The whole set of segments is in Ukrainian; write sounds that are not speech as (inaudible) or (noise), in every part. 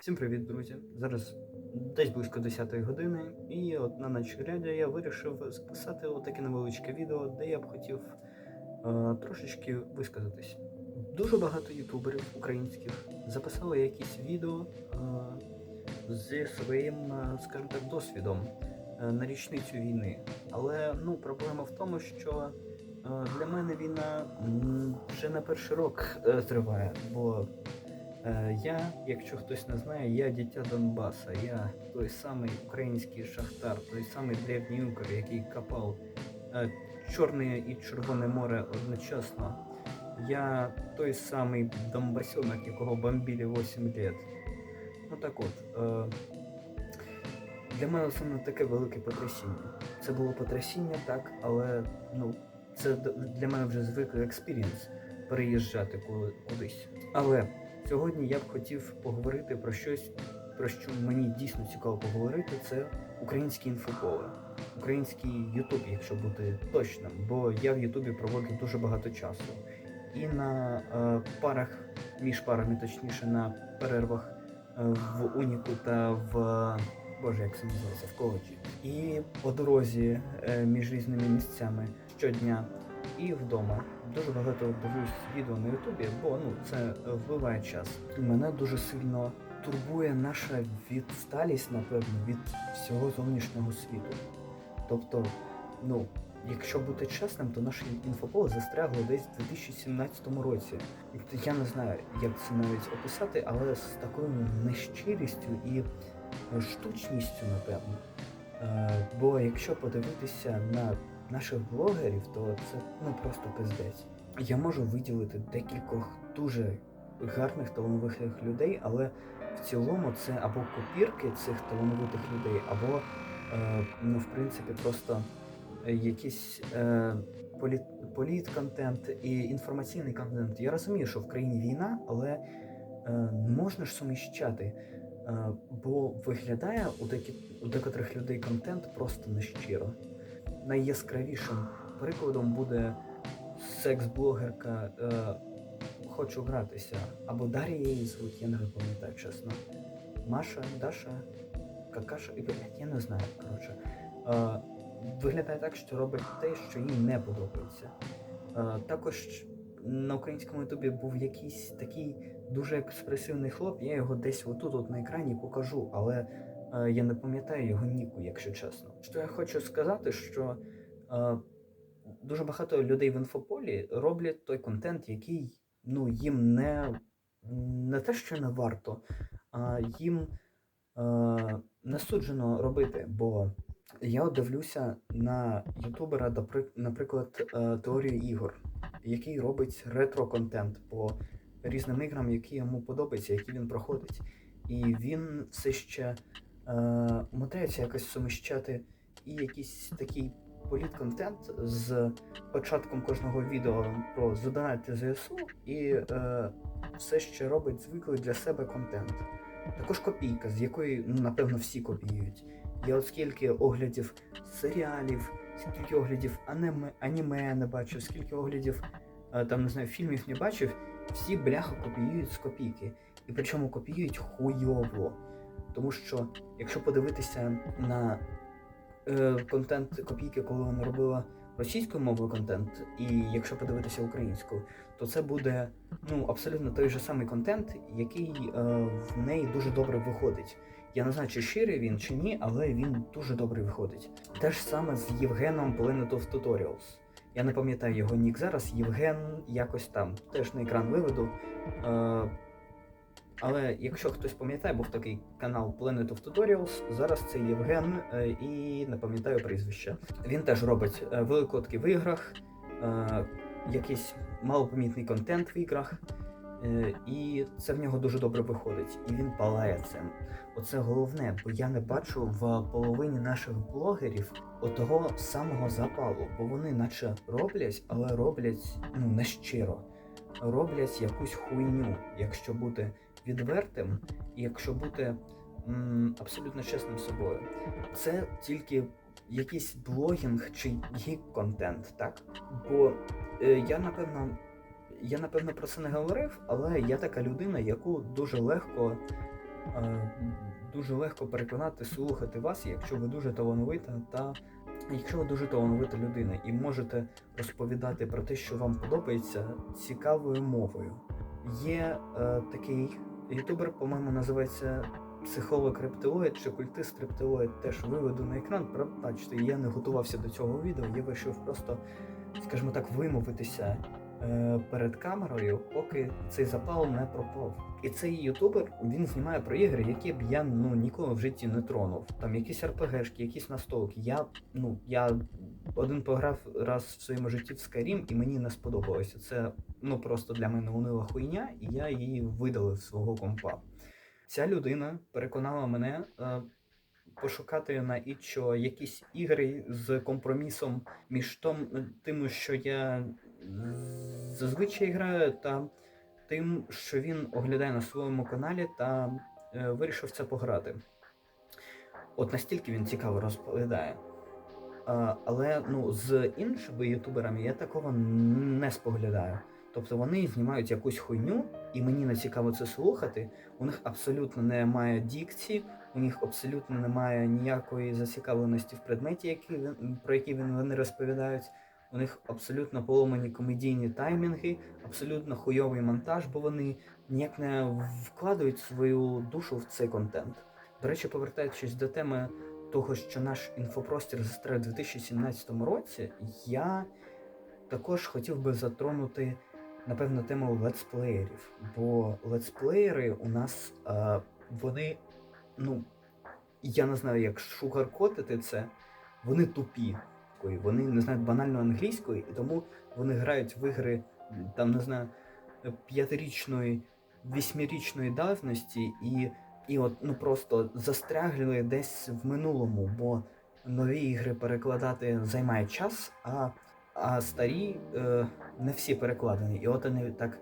Всім привіт, друзі! Зараз десь близько 10-ї години, і от на ніч глядя я вирішив записати таке невеличке відео, де я б хотів е, трошечки висказатись. Дуже багато ютуберів українських записали якісь відео е, зі своїм, е, скажімо так, досвідом е, на річницю війни. Але ну, проблема в тому, що для мене війна вже не перший рок е, триває, бо Е, Я, якщо хтось не знає, я дитя Донбаса. Я той самий український шахтар, той самий древній укр, який копав е, Чорне і Червоне море одночасно. Я той самий Донбасенок, якого бомбили 8 лет. Ну так от. Е, для мене не таке велике потрясіння. Це було потрясіння, так, але ну, це для мене вже звиклий експірієнс переїжджати кудись. Але Сьогодні я б хотів поговорити про щось, про що мені дійсно цікаво поговорити. Це українські інфополе, український Ютуб, якщо бути точним, бо я в Ютубі проводжу дуже багато часу. І на е, парах, між парами, точніше, на перервах е, в Уніку та в Боже, як це називається, в коледжі. І по дорозі е, між різними місцями щодня і вдома. Дуже багато дивлюсь відео на Ютубі, бо ну це вбиває час. Мене дуже сильно турбує наша відсталість, напевно, від всього зовнішнього світу. Тобто, ну, якщо бути чесним, то наше інфополе застрягло десь в 2017 році. Я не знаю, як це навіть описати, але з такою нещирістю і штучністю, напевно. Е, бо якщо подивитися на наших блогерів, то це ну просто пиздець. Я можу виділити декількох дуже гарних талановитих людей, але в цілому це або копірки цих талановитих людей, або е, ну, в принципі, просто якийсь е, політ, політ-контент і інформаційний контент. Я розумію, що в країні війна, але е, можна ж суміщати. Е, бо виглядає у, декі, у декотрих людей контент просто нещиро найяскравішим прикладом буде секс-блогерка е, Хочу гратися. Або Дар'я її звуть, я не пам'ятаю чесно. Маша, Даша, Какаша, і я не знаю. Коротше. Е, виглядає так, що робить те, що їй не подобається. Е, також на українському ютубі був якийсь такий дуже експресивний хлоп, я його десь отут от на екрані покажу, але Я не пам'ятаю його ніку, якщо чесно. Що я хочу сказати, що е, дуже багато людей в інфополі роблять той контент, який ну, їм не, не те, що не варто, а їм е, не суджено робити. Бо я дивлюся на ютубера, напри- наприклад, е, теорію ігор, який робить ретро-контент по різним іграм, які йому подобаються, які він проходить. І він все ще е, умудряється якось суміщати і якийсь такий політконтент з початком кожного відео про задонати ЗСУ і е, все ще робить звиклий для себе контент. Також копійка, з якої, ну, напевно, всі копіюють. Я от скільки оглядів серіалів, скільки оглядів аніме, аніме не бачив, скільки оглядів е, там, не знаю, фільмів не бачив, всі бляха копіюють з копійки. І причому копіюють хуйово. Тому що, якщо подивитися на е, контент копійки, коли вона робила російською мовою контент, і якщо подивитися українською, то це буде ну, абсолютно той же самий контент, який е, в неї дуже добре виходить. Я не знаю, чи щирий він чи ні, але він дуже добре виходить. Те ж саме з Євгеном Planet of Tutorials. Я не пам'ятаю його нік зараз. Євген якось там теж на екран виведу. Е, але якщо хтось пам'ятає, був такий канал Planet of Tutorials, зараз це Євген е, і не пам'ятаю прізвище. Він теж робить е, великодки в іграх, е, якийсь малопомітний контент в іграх, і це в нього дуже добре виходить. І він палає цим. Оце головне, бо я не бачу в половині наших блогерів отого самого запалу, бо вони наче роблять, але роблять ну нещиро. Роблять якусь хуйню, якщо бути відвертим, і якщо бути м, абсолютно чесним собою, це тільки якийсь блогінг чи гік-контент, так? Бо е, я напевно я напевно про це не говорив, але я така людина, яку дуже легко, е, дуже легко переконати слухати вас, якщо ви дуже талановита та якщо ви дуже талановита людина і можете розповідати про те, що вам подобається, цікавою мовою. Є е, такий ютубер, по-моєму, називається психолог рептилоїд чи культист рептилоїд. Теж виведу на екран. Пробачте, я не готувався до цього відео, я вирішив просто, скажімо так, вимовитися перед камерою, поки цей запал не пропав. І цей ютубер він знімає про ігри, які б я ну ніколи в житті не тронув. Там якісь РПГшки, якісь настолки. Я ну я один пограв раз в своєму житті в Skyrim, і мені не сподобалося. Це ну просто для мене унила хуйня, і я її видалив з свого компа. Ця людина переконала мене е, пошукати на ічо якісь ігри з компромісом між том, тим, що я зазвичай граю, та тим, що він оглядає на своєму каналі та е, вирішив це пограти. От настільки він цікаво розповідає. А, але ну, з іншими ютуберами я такого не споглядаю. Тобто вони знімають якусь хуйню, і мені не цікаво це слухати. У них абсолютно немає дікції, у них абсолютно немає ніякої зацікавленості в предметі, які, про які вони розповідають. У них абсолютно поломані комедійні таймінги, абсолютно хуйовий монтаж, бо вони ніяк не вкладають свою душу в цей контент. До речі, повертаючись до теми того, що наш інфопростір застряг у 2017 році, я також хотів би затронути, напевно, тему летсплеєрів. Бо летсплеєри у нас е, вони, ну, я не знаю, як шугаркотити це, вони тупі. Вони не знають банально англійської, і тому вони грають в ігри, там, не знаю, п'ятирічної, вісьмирічної давності, і, і от ну просто застрягли десь в минулому, бо нові ігри перекладати займає час, а, а старі е, не всі перекладені. І от вони так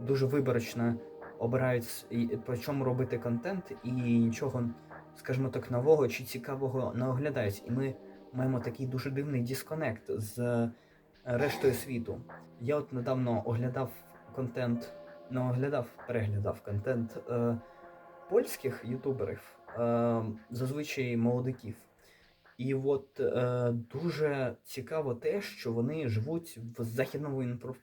дуже виборочно обирають, про чому робити контент, і нічого, скажімо так, нового чи цікавого не оглядають. І ми маємо такий дуже дивний дисконект з е, рештою світу. Я от недавно оглядав контент, не оглядав, переглядав контент е, польських ютуберів, е, зазвичай молодиків. І от е, дуже цікаво те, що вони живуть в західному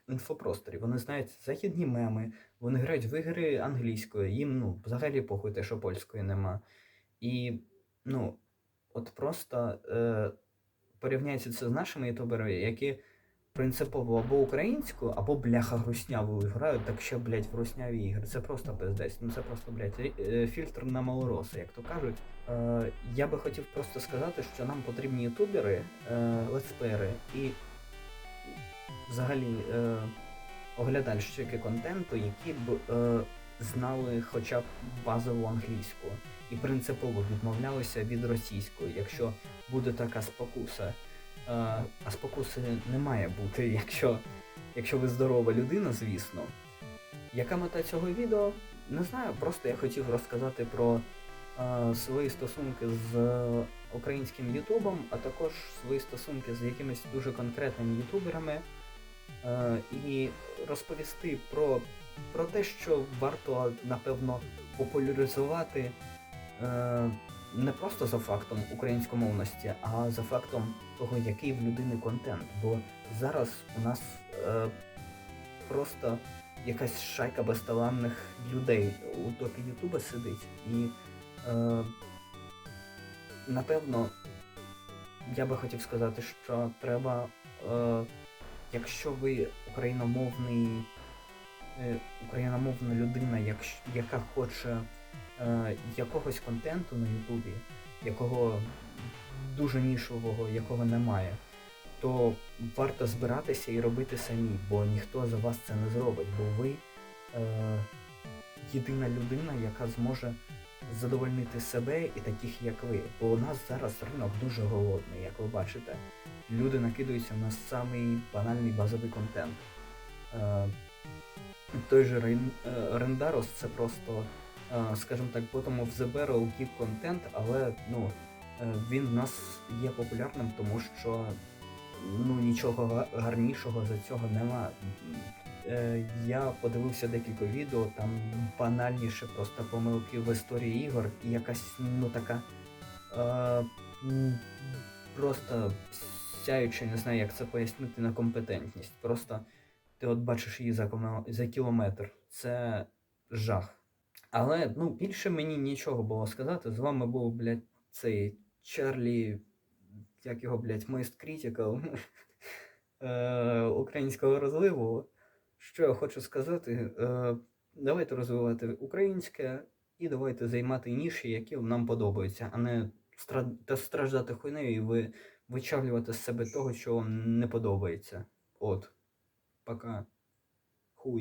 інфопросторі. Вони знають західні меми, вони грають в ігри англійською, їм ну, взагалі похуй те, що польської нема. І ну, от просто е, порівняється це з нашими ютуберами, які принципово або українською, або бляха груснявою грають, так ще, блядь, в грусняві ігри. Це просто пиздець. Ну це просто, блядь, е, фільтр на малороси, як то кажуть. Е, я би хотів просто сказати, що нам потрібні ютубери, е, летсплеєри і взагалі е, оглядальщики контенту, які б е, знали хоча б базову англійську і принципово відмовлялися від російської, якщо буде така спокуса. Е, а спокуси не має бути, (laughs) якщо, якщо ви здорова людина, звісно. Яка мета цього відео? Не знаю, просто я хотів розказати про е, свої стосунки з українським Ютубом, а також свої стосунки з якимись дуже конкретними ютуберами. Е, і розповісти про, про те, що варто, напевно, популяризувати не просто за фактом українськомовності, а за фактом того, який в людини контент. Бо зараз у нас е, просто якась шайка безталанних людей у топі Ютуба сидить. І е, напевно я би хотів сказати, що треба, е, якщо ви україномовний, е, україномовна людина, яка хоче е, якогось контенту на Ютубі, якого дуже нішового, якого немає, то варто збиратися і робити самі, бо ніхто за вас це не зробить, бо ви е, єдина людина, яка зможе задовольнити себе і таких, як ви. Бо у нас зараз ринок дуже голодний, як ви бачите. Люди накидаються на самий банальний базовий контент. Е, той же е, Рендарос це просто, скажімо так, of the barrel geek контент, але ну, е, він в нас є популярним, тому що ну, нічого га- гарнішого за цього нема. е, я подивився декілька відео, там банальніше просто помилки в історії ігор, і якась ну така е, просто сяюча, не знаю, як це пояснити на компетентність. Просто ти от бачиш її за, за кілометр. Це жах. Але ну, більше мені нічого було сказати. З вами був, блядь, цей Чарлі, як його, блядь, Мост Critical (laughs) е, українського розливу. Що я хочу сказати? Е, давайте розвивати українське і давайте займати ніші, які нам подобаються, а не страждати хуйнею і ви, вичавлювати з себе того, що вам не подобається. От. Пока. Хуй.